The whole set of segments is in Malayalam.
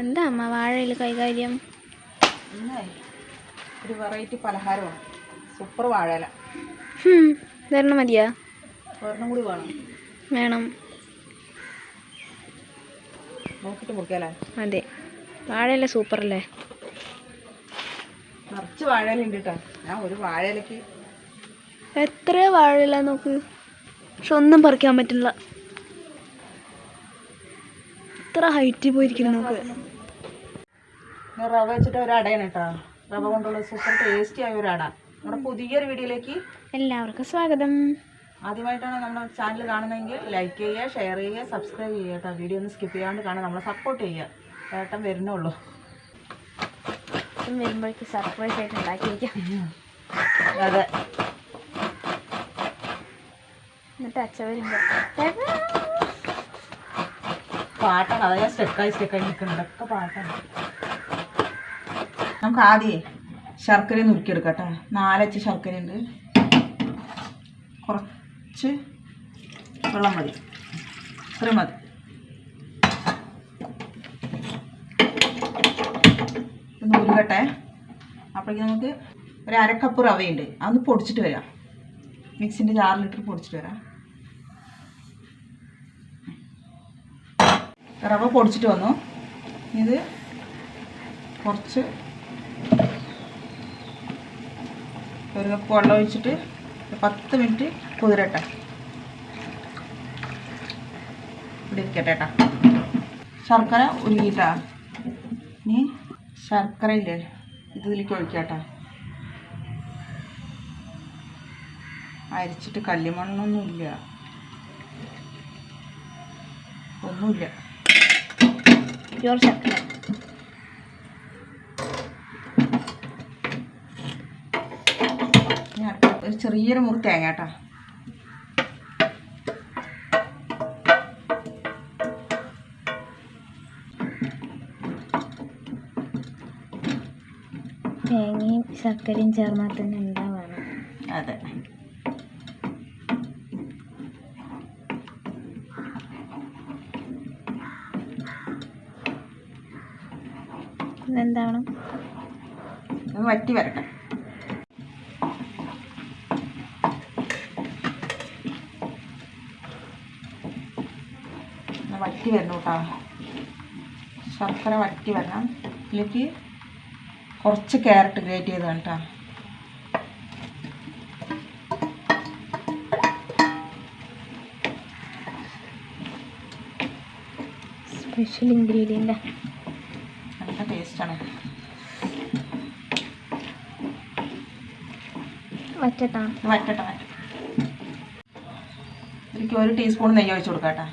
എന്താ അമ്മ വാഴയിൽ കൈകാര്യം? ഒരു വെറൈറ്റി പലഹാരമാണ്. സൂപ്പർ വാഴയില. ഹും, ഇതൊരെണ്ണം മതിയാ? ഒരെണ്ണം കൂടി വേണം. വേണം. നോക്കിട്ട് മുറിക്കാലേ? അതെ. വാഴയില സൂപ്പറല്ലേ നിറച്ച് വാഴയില ഉണ്ട് കേട്ടോ ഞാൻ ഒരു വാഴയിലക്ക് എത്ര വാഴയില നോക്ക്? പക്ഷെ ഒന്നും പറിക്കാൻ പറ്റില്ല. എത്ര ഹൈറ്റിൽ പോയിരിക്കുന്നു നമുക്ക്. റവ വെച്ചിട്ട് ഒരു അടയാണ് കേട്ടോ. റവ കൊണ്ടുള്ള സൂപ്പർ ടേസ്റ്റി ആയ ഒരു അട. നമ്മുടെ പുതിയൊരു വീഡിയോയിലേക്ക് എല്ലാവർക്കും സ്വാഗതം. ആദ്യമായിട്ടാണ് നമ്മുടെ ചാനൽ കാണുന്നതെങ്കിൽ ലൈക്ക് ചെയ്യുക ഷെയർ ചെയ്യുക സബ്സ്ക്രൈബ് ചെയ്യുക കേട്ടോ. വീഡിയോ ഒന്ന് സ്കിപ്പ് ചെയ്യാണ്ട് കാണാൻ നമ്മളെ സപ്പോർട്ട് ചെയ്യുക. ഏട്ടൻ വരുന്നുള്ളൂ. വരുമ്പോഴേക്ക് സർപ്രൈസ് ആയിട്ട് ഉണ്ടാക്കി വയ്ക്കാം അതെ. എന്നിട്ട് അച്ഛ വരുമ്പോൾ പാട്ടാണ്. അതാ ഞാൻ സ്റ്റെക്കായി സ്റ്റെക്കായി നിൽക്കുന്നുണ്ട് ഒക്കെ പാട്ടാണ്. നമുക്ക് ആദ്യമേ ശർക്കര നുറുക്കിയെടുക്കാം കേട്ടോ നാലച്ച് ശർക്കര ഉണ്ട്. കുറച്ച് വെള്ളം മതി. ഇത്രയും മതി. ഒന്ന് ഉരുകട്ടെ. അപ്പോഴേക്കും നമുക്ക് ഒരു അരക്കപ്പ് റവയുണ്ട്. അതൊന്ന് പൊടിച്ചിട്ട് വരാം. മിക്സിന്റെ ജാറിലിട്ട് പൊടിച്ചിട്ട് വരാം. റവ പൊടിച്ചിട്ട് വന്നു. ഇത് കുറച്ച് ഒരു കപ്പ് വെള്ളം ഒഴിച്ചിട്ട് പത്ത് മിനിറ്റ് കുതിരട്ടെ. ഇവിടെ ശർക്കര ഉരുകിട്ടാ ഇനി ശർക്കര ഇല്ലേ? ഇതിലേക്ക് ഒഴിക്കട്ടെ അരിച്ചിട്ട് കല്ലിമണ്ണൊന്നുമില്ല. ഒന്നുമില്ല. പ്യൂർ ശർക്കര ഒരു ചെറിയൊരു മുറി തേങ്ങ കേട്ടാ. തേങ്ങയും ശർക്കരയും ചേർന്നാൽ തന്നെ ഉണ്ടാവാണ് അതെ. ഇത് വറ്റി വരട്ടെ. വറ്റി വരണം കേട്ടോ. ശർക്കര വറ്റി വരണം. ഇതിലേക്ക് കുറച്ച് ക്യാരറ്റ് ഗ്രേറ്റ് ചെയ്തതാണ് കേട്ടോ. സ്പെഷ്യൽ ഇൻഗ്രീഡിയന്റ് നല്ല ടേസ്റ്റാണ് വറ്റട്ടാ വറ്റട്ടെ ഇതിലേക്ക് ഒരു ടീസ്പൂൺ നെയ്യ് ഒഴിച്ചു കൊടുക്കാം കേട്ടോ.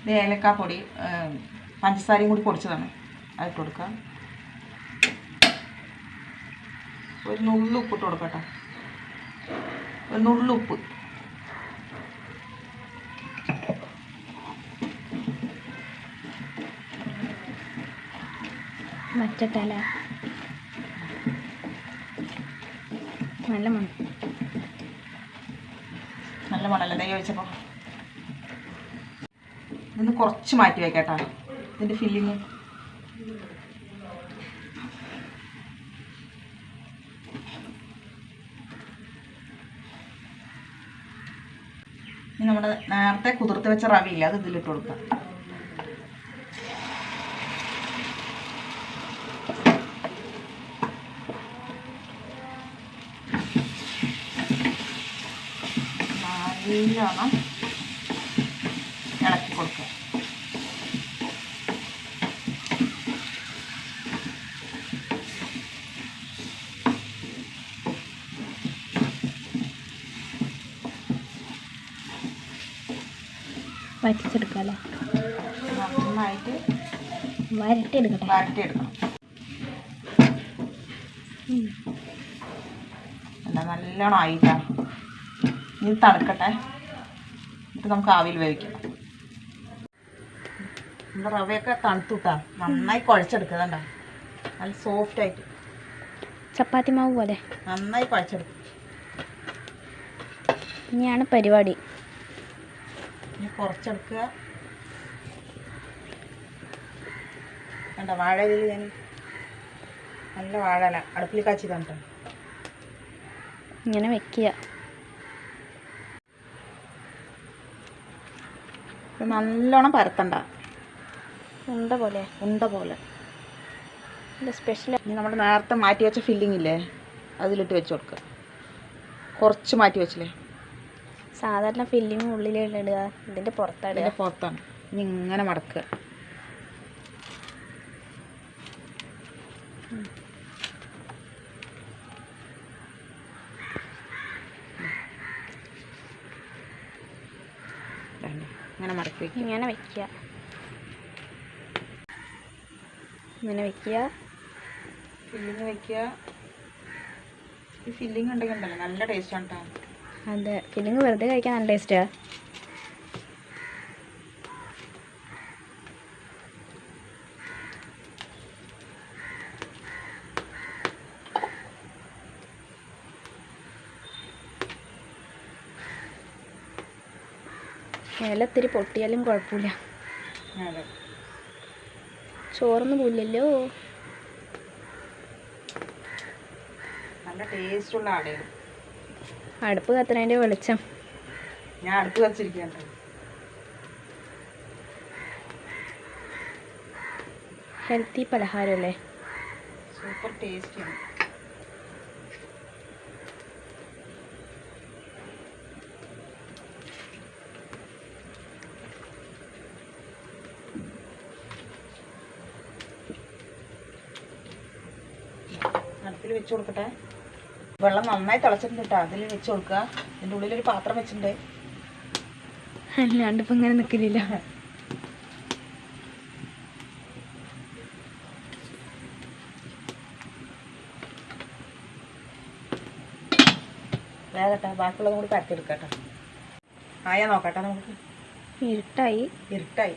ഇത് ഏലക്കാപ്പൊടി പഞ്ചസാരയും കൂടി പൊടിച്ചതാണ്. അതിട്ട് കൊടുക്കുക കൊടുക്കാം. ഒരു നുള്ളു ഉപ്പ് ഇട്ട് കൊടുക്കട്ടെ ഒരു നുള്ളു ഉപ്പ്. വറ്റട്ടല നല്ല മണം. നല്ല മണല്ലേ? തൈ ഒഴിച്ചപ്പോൾ ഇതൊന്ന് കുറച്ച് മാറ്റി വെക്കാട്ടാ. ഇതിന്റെ ഫില്ലിങ്. ഇനി നമ്മുടെ നേരത്തെ കുതിർത്ത് വെച്ച റവിയില്ല അത് ഇതിലിട്ട് കൊടുക്കാം. നല്ലോണം ഇളക്കി കൊടുക്കുക. വറ്റിച്ചെടുക്കാല്ലേ? നന്നായിട്ട് വരട്ടിയെടുക്കട്ടെ. വരട്ടിയെടുക്കണം. എന്താ നല്ലോണം ആയിട്ടാ ഇത് തണുക്കട്ടെ. എന്നിട്ട് നമുക്ക് ആവിയിൽ വേവിക്കാം. നമ്മുടെ റവയൊക്കെ തണുത്തുട്ടാ നന്നായി കുഴച്ചെടുക്കുക കണ്ട നല്ല സോഫ്റ്റ് ആയിട്ട്. ചപ്പാത്തി മാവ് പോലെ. നന്നായി കുഴച്ചെടുക്കും. ഇനിയാണ് പരിപാടി. ഇനി കുറച്ചെടുക്കുക. കണ്ട ഞാൻ നല്ല വാഴല അടുപ്പിൽ കേട്ടോ ഇങ്ങനെ വെക്കുക. ഇത് നല്ലോണം പരത്തണ്ട. ഉണ്ട പോലെ ഉണ്ട പോലെ. സ്പെഷ്യൽ ഇനി നമ്മൾ നേരത്തെ മാറ്റി വെച്ച ഫില്ലിംഗ് ഇല്ലേ അതിലിട്ട് വെച്ച് കൊടുക്കുക കുറച്ച് മാറ്റി വെച്ചില്ലേ? സാധാരണ ഫില്ലിങ് ഉള്ളിലിടുക ഇടുക ഇതിന്റെ പുറത്താണ് ഇതിന്റെ പുറത്താണ്. ഇനി ഇങ്ങനെ മടക്കുക. ഇങ്ങനെ വെക്കുക. ഇങ്ങനെ വെക്കുക. ഫില്ലിങ് വെക്കുക. ഈ ഫില്ലിങ് ഉണ്ടെങ്കിൽ ഉണ്ടല്ലോ നല്ല ടേസ്റ്റ് കേട്ടോ അതെ. ഫില്ലിങ് വെറുതെ കഴിക്കാൻ നല്ല ടേസ്റ്റാ. ഇല ഇത്തിരി പൊട്ടിയാലും കുഴപ്പമില്ല. ചോറൊന്നും പോയില്ലല്ലോ നല്ല ടേസ്റ്റുള്ള ആടയാണ് അടുപ്പ് കത്തുന്നതിന്റെ വെളിച്ചം. ഞാൻ അടുപ്പ് വെച്ചിരിക്കുകയാണ് ഹെൽത്തി പലഹാരമല്ലേ സൂപ്പർ ടേസ്റ്റിയാണ് അടുപ്പിൽ വെച്ച് കൊടുക്കട്ടെ. വെള്ളം നന്നായി തിളച്ചിട്ടുണ്ട് കേട്ടോ അതിൽ വെച്ച് കൊടുക്കുക. ഇതിന്റെ ഉള്ളിലൊരു പാത്രം വെച്ചിട്ടുണ്ട്. അല്ലാണ്ട് ഇപ്പം ഇങ്ങനെ നിൽക്കില്ല വേഗട്ടെ ബാക്കിയുള്ളതും കൂടി പരത്തിയെടുക്കാം കേട്ടോ ആയാ നോക്കട്ടെ നമുക്ക്. ഇരുട്ടായി. ഇരുട്ടായി.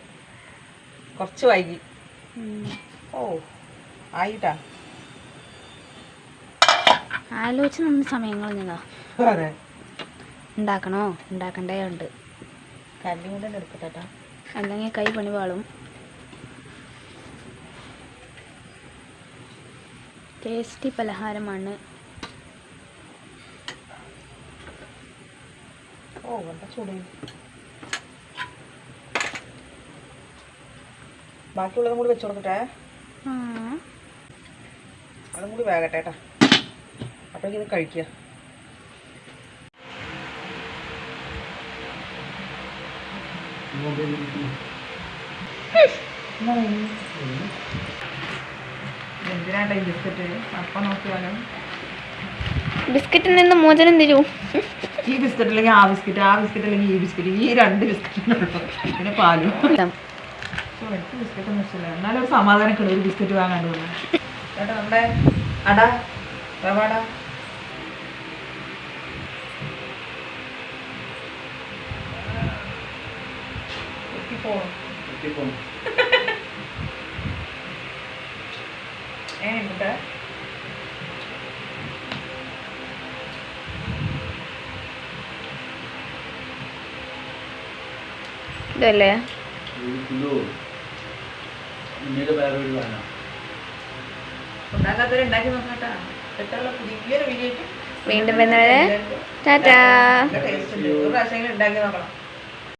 കുറച്ച് വൈകി. ഓ ആയിട്ടാ. ആലോചിച്ച് നമ്മൾ സമയം കളഞ്ഞതാ ഉണ്ടാക്കണോ? ഉണ്ടാക്കണ്ടേ ഉണ്ട്. കല്ലും കൂടെ എടുക്കട്ടെ അല്ലെങ്കിൽ കൈ പണി വാളും ടേസ്റ്റി പലഹാരമാണ്. ഓ ചൂട്? ബാക്കിയുള്ളതും കൂടി വെച്ചു കൊടുക്കട്ടെ. അതും കൂടി വേഗട്ടെ കേട്ടാ അപ്പോഴേക്കും ഇത് കഴിക്കുക. എന്തിനാണ്ട ഈ ബിസ്ക്കറ്റ്? അപ്പം നോക്കിയാലും ബിസ്ക്കറ്റിൽ നിന്ന് മോചനം തരൂ. ഈ ബിസ്ക്കറ്റ് അല്ലെങ്കിൽ ആ ബിസ്ക്കറ്റ് ആ ബിസ്ക്കറ്റ് അല്ലെങ്കിൽ ഈ ബിസ്ക്കറ്റ് ഈ രണ്ട് ബിസ്ക്കറ്റ് പിന്നെ പാലും. എനിക്ക് ബിസ്ക്കറ്റ് ഒന്നും ഇഷ്ടമില്ല. എന്നാലും ഒരു സമാധാനമൊക്കെ ഒരു ബിസ്ക്കറ്റ് വാങ്ങാണ്ട് ചേട്ടാ നമ്മുടെ അട റവാട. ഏനുണ്ട് ഇതല്ലേ ഉണ്ടാക്കാത്തവരെ ഉണ്ടാക്കി നോക്കട്ടാ വീണ്ടും വരുന്നവരെ ടാറ്റാ ഉണ്ടാക്കി നോക്കണം